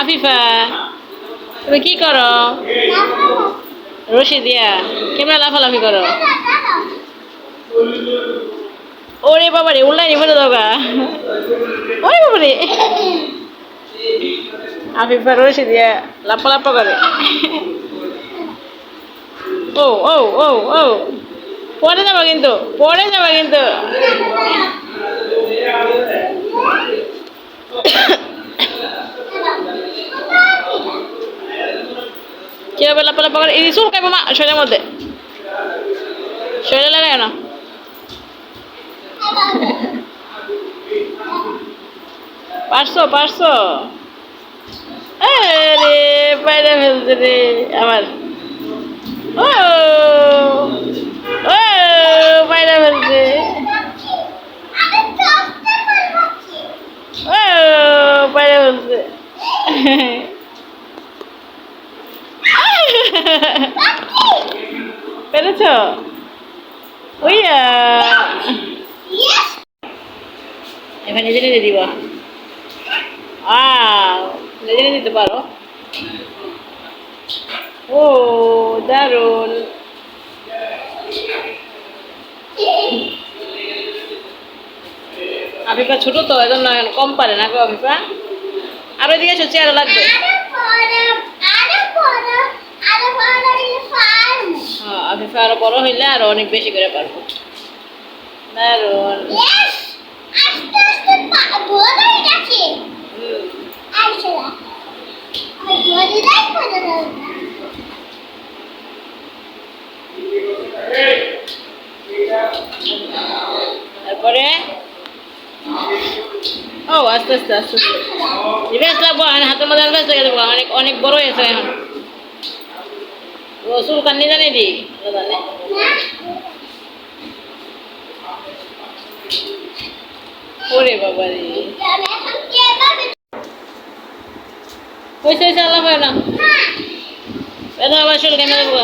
আফিফা তুমি কি করো? রশি দিয়া। কেমন লাফালাফি করো? ওরে বাবারে উল্লাই নি ফেলে দোকা ওরে বাবারে। আফিফা রশি দিয়া লাপা লাপা করে। ও ও ও ও। পরে যাবা কিন্তু, পরে যাবা কিন্তু। কীভাবে লাপা লাপা করে এই চুল কাইবো মা শরীরের মধ্যে শরীরে লাগায় না পারছ পারছ আরে বাইরে ফেলছে রে আবার ও ও বাইরে ফেলছে ও বাইরে ফেলছে পেরেছ? ওইয়া এবার নিজে নিজে দিব। নিজে দিতে পারো। ও, দারুণ। আফিফা ছোট তো এখন কম পারে না গো আফিফা আরও এসো চেয়ারে লাগবে হ্যাঁ আফিফা আরও বড় হইলে আরও অনেক বেশি করে পারব। তারপরে? ও আস্তে আস্তে আস্তে। আস্তে লাগবো হাতের মধ্যে অনেক অনেক বড় হয়েছে এখন। রসুল কান্নি জানি দি? জানে ওরে বাবা রে। হয়েছে আল্লাহ না বেদা আবার দেবো?